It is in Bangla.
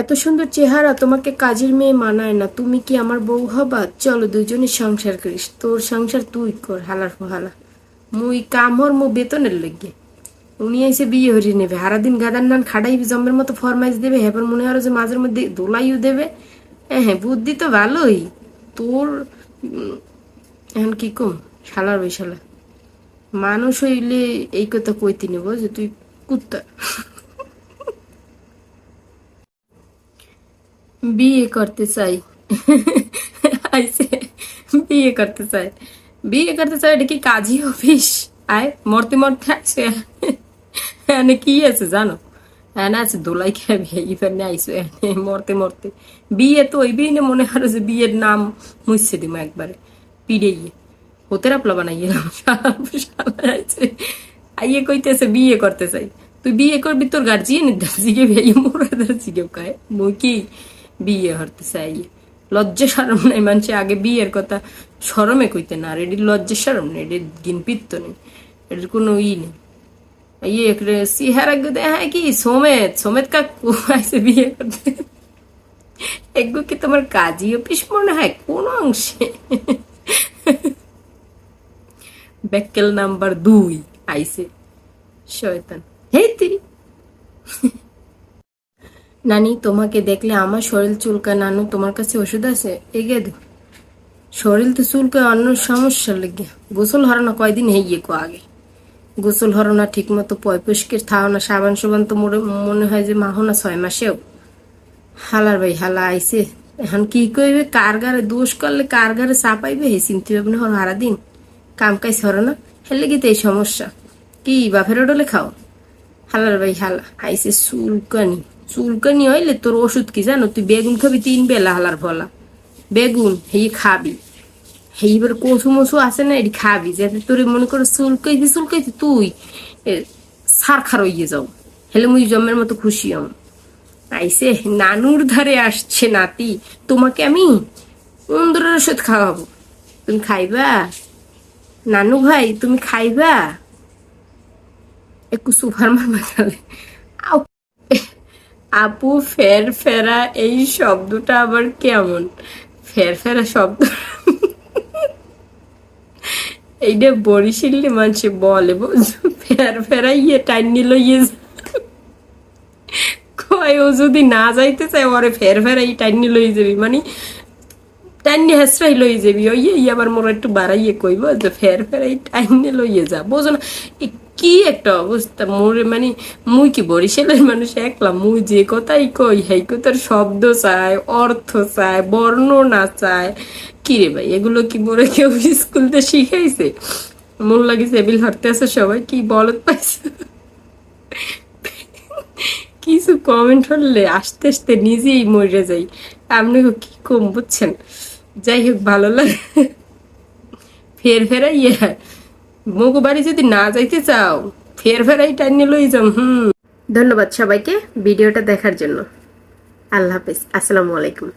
এত সুন্দর চেহারা তোমাকে কাজের মেয়ে মানায় না। তুমি কি আমার বউ হবা? চলো দুজনে সংসার করিস। তোর সংসার তুই কর, হালার হালা মুই কাম হর মো বেতনের লেগে। উনি এসে বিয়ে হরি নেবে। সারাদিন গাদার নান খাড়াই জম্মের মতো ফরমাইশ দেবে হ্যাঁ মনে হয় যে মাঝের মধ্যে দোলাইও দেবে। হ্যাঁ হ্যাঁ বুদ্ধি তো ভালোই। তোর, এখন কি কম? শালার বৈশালা। মানুষ হইলে এই কথা কইতে নেব যে তুই কুত্তা। বিয়ে করতে চাই। আইসে, বিয়ে করতে চাই। বিয়ে করতে চাই এটা কি কাজী অফিস? আয়, মরতে মরতে আছে এনে কি আছে জানো? এনে আছে দোলাই খাবি ইফানে আইসো এনে মরতে মরতে। বিয়ে তো ওই বিয়ে মনে হয় যে বিয়ের নাম মুছছে দিম একবারে। পিড়ে গিয়ে হতে রাপলা আইছে আইয়ে কইতেছে বিয়ে করতে চাই। তুই বিয়ে করবি, তোর গার্জিয়ান জিগে ভাই মোরা জিগে কায়। মই কি বিয়ে হরতে চাই। লজ্জা সরম নাই মানুষে আগে বিয়ের কথা। সরমে কইতে না, আর এটি লজ্জা সরম নেই এটি গিনপিত্ত নেই, এটির কোনো ই নেই। ইয়ে সিহার আগে হ্যাঁ কি? সোমেত সোমেত কাকু আইসে বিয়ে করতে। এগুলো কি তোমার কাজী অফিস মনে হয়? কোন অংশে? ব্যাকেল নাম্বার দুই আইসে শয়তান। হেই তিরি নানি, তোমাকে দেখলে আমার শরীর চুলকা নানু, তোমার কাছে ওষুধ আছে? এগিয়ে দে। শরীর তো চুলকায়, অন্য সমস্যা লেগে। গোসল হরানো কয়দিন হয়ে কো আগে? গোসল হরনা ঠিক মতো পয়পুষ্কের থাও না। সাবান সাবান তো মোরে মনে হয় যে মাহো না ছয় মাসেও। হালার ভাই, হালা আইসে এখন কি কইবে? কার গারে দোষ করলে কার গারে চাপাইবে? হে চিনতে হবে না হারা দিন কাম কাজ হর না। হেলে গিতে এই সমস্যা। কি বাফের ডলে খাও? হালার ভাই, হালা আইসে চুলকানি। চুলকানি হইলে তোর ওষুধ কি জানো? তুই বেগুন খাবি তিন বেলা হালার ফলা। বেগুন, হেই খাবি। এইবার কচু মচু আছে না, এটি খাবি। যাতে তোর মনে করে চুলকাইতে চুলকাইতে তুই সার খার হইয়ে যাও। হেলে মুই জন্মের মতো খুশি হম। আইসে, নানুর ধারে আসছে নাতি, তোমাকে আমি অন্দরের ওষুধ খাওয়াবো। তুমি খাইবা? নানু ভাই, তুমি খাইবা? একটু মামা খাবে আউ আপু, ফের ফেরা, এই শব্দটা আবার কেমন? ফের ফেরা শব্দ। এইটা বরিশিল্লি মানুষে বলে ফের ফেরা ইয়ে টাইম নিল ইয়ে কয়, ও যদি না যাইতে চায়, ওরে ফের ফেরা ই টাইম লই যাবি। মানে টাইনি হেসরাই লই যাবি। ওই ই আবার মোর একটু বাড়াইয়ে কইব যে ফের ফেরাই টাইনে লইয়ে যা। বোঝো না কি একটা অবস্থা? মোরে মানে মুই কি বরিশালের মানুষ? একলা মুই যে কথাই কই, হেই কথার শব্দ চায় অর্থ চায় বর্ণনা চায় কি রে ভাই, এগুলো কি মোরে কেউ স্কুলতে শিখাইছে? মন লাগে সেবিল হারতে আছে সবাই, কি বলত পাইছে? কিছু কমেন্ট হলে আস্তে আস্তে নিজেই মরে যাই। আপনি কি কম বুঝছেন? যাই হোক, ভালো লাগে। ফের ফেরাই ইয়ে মগু বাড়ি যদি না যাইতে চাও, ফের ফেরাই টাইনে লই যাম হুম। ধন্যবাদ সবাইকে ভিডিওটা দেখার জন্য। আল্লাহ হাফিজ। আসসালামু আলাইকুম।